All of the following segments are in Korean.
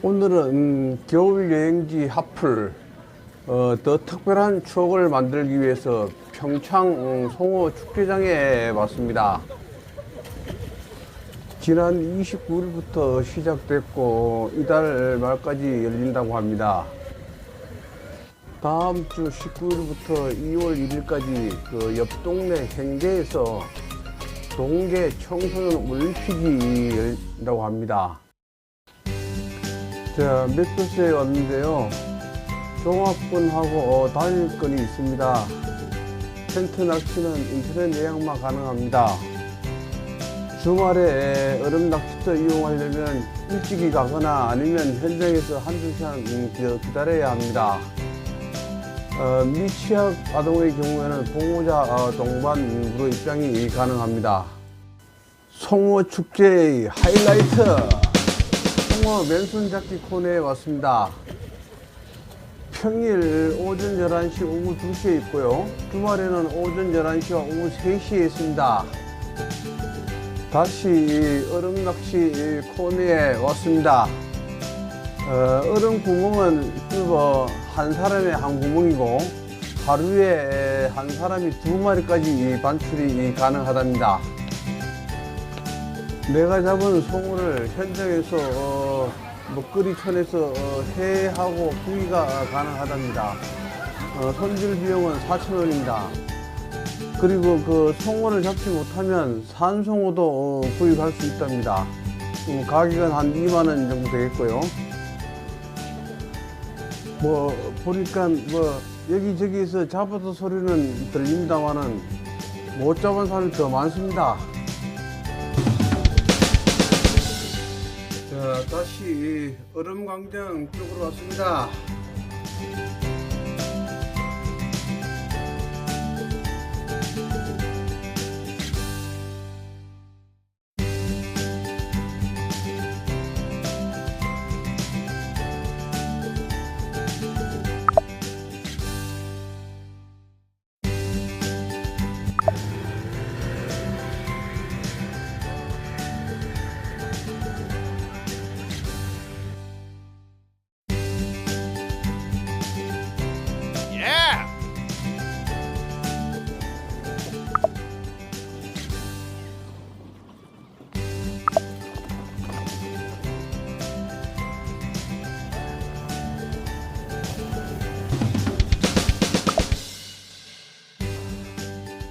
오늘은 음, 겨울 여행지 하플 어, 더 특별한 추억을 만들기 위해서 평창 음, 송호 축제장에 왔습니다. 지난 29일부터 시작됐고 이달 말까지 열린다고 합니다. 다음 주 19일부터 2월 1일까지 그 옆 동네 행대에서 동계 청소년 올림픽이 열린다고 합니다. 자, 맥도스에 왔는데요. 종합권하고 어, 단일권이 있습니다. 텐트 낚시는 인터넷 예약만 가능합니다. 주말에 얼음 낚시터 이용하려면 일찍이 가거나 아니면 현장에서 한두 시간 음, 기- 기다려야 합니다. 어, 미취학 아동의 경우에는 보호자 어, 동반으로 입장이 가능합니다. 송호 축제의 하이라이트 송호 맨손 잡기 코너에 왔습니다. 평일 오전 11시, 오후 2시에 있고요. 주말에는 오전 11시와 오후 3시에 있습니다. 다시 얼음 낚시 코너에 왔습니다. 어, 얼음 구멍은 뚫어 한 사람의 한 구멍이고 하루에 한 사람이 두 마리까지 반출이 가능하답니다. 내가 잡은 송어를 현장에서 어, 먹거리촌에서 어, 회하고 구이가 가능하답니다. 어, 손질 비용은 4,000원입니다. 그리고 그 송어를 잡지 못하면 산송어도 어, 구입할 수 있답니다. 음, 가격은 한 2만원 정도 되겠고요. 뭐 보니까 뭐 여기저기서 잡아도 소리는 들립니다만은 못 잡은 사람이 더 많습니다. 다시 얼음광장 쪽으로 왔습니다.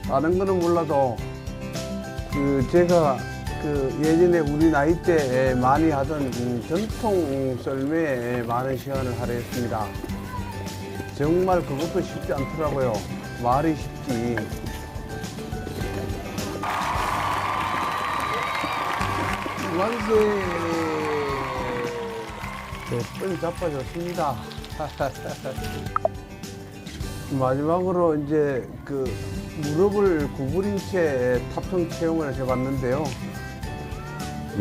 다른 거는 몰라도 그 제가 그 예전에 우리 나이 때 많이 하던 음, 전통 썰매에 많은 시간을 할애했습니다. 정말 그것도 쉽지 않더라고요. 말이 쉽지. 완세! 네, 뻔히 자빠졌습니다. 마지막으로 이제 그 무릎을 구부린 채 탑승 체험을 해봤는데요.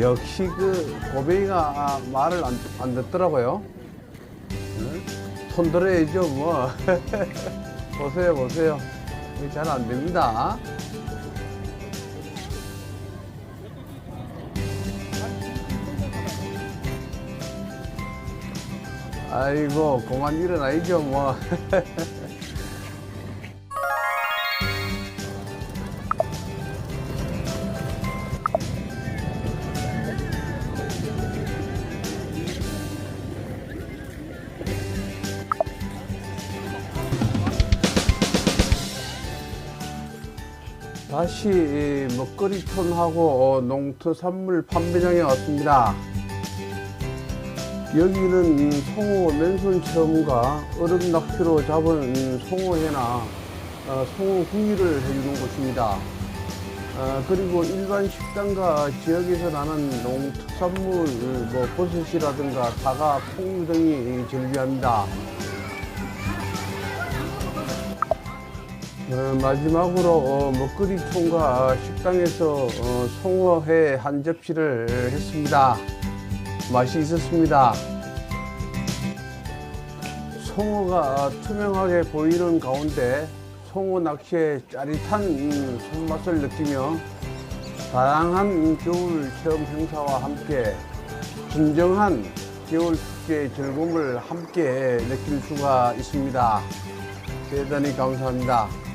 역시 그 고베이가 말을 안, 안 듣더라고요. 응? 손 들어야죠, 뭐. 보세요, 보세요. 잘안 됩니다. 아이고, 그만 일어나야죠, 뭐. 다시 이 먹거리촌하고 어, 농특산물 판매장에 왔습니다. 여기는 송어 맨손 체험과 얼음 낚시로 잡은 송어회나 어, 송어 구이를 해주는 곳입니다. 어, 그리고 일반 식당과 지역에서 나는 농특산물 뭐 버섯이라든가 사과, 콩류 등이 즐비합니다. 어, 마지막으로 어, 먹거리촌과 식당에서 어, 송어회 한 접시를 했습니다. 맛이 있었습니다. 송어가 투명하게 보이는 가운데 송어 낚시의 짜릿한 음, 손맛을 느끼며 다양한 겨울 체험 행사와 함께 진정한 겨울 축제의 즐거움을 함께 느낄 수가 있습니다. 대단히 감사합니다.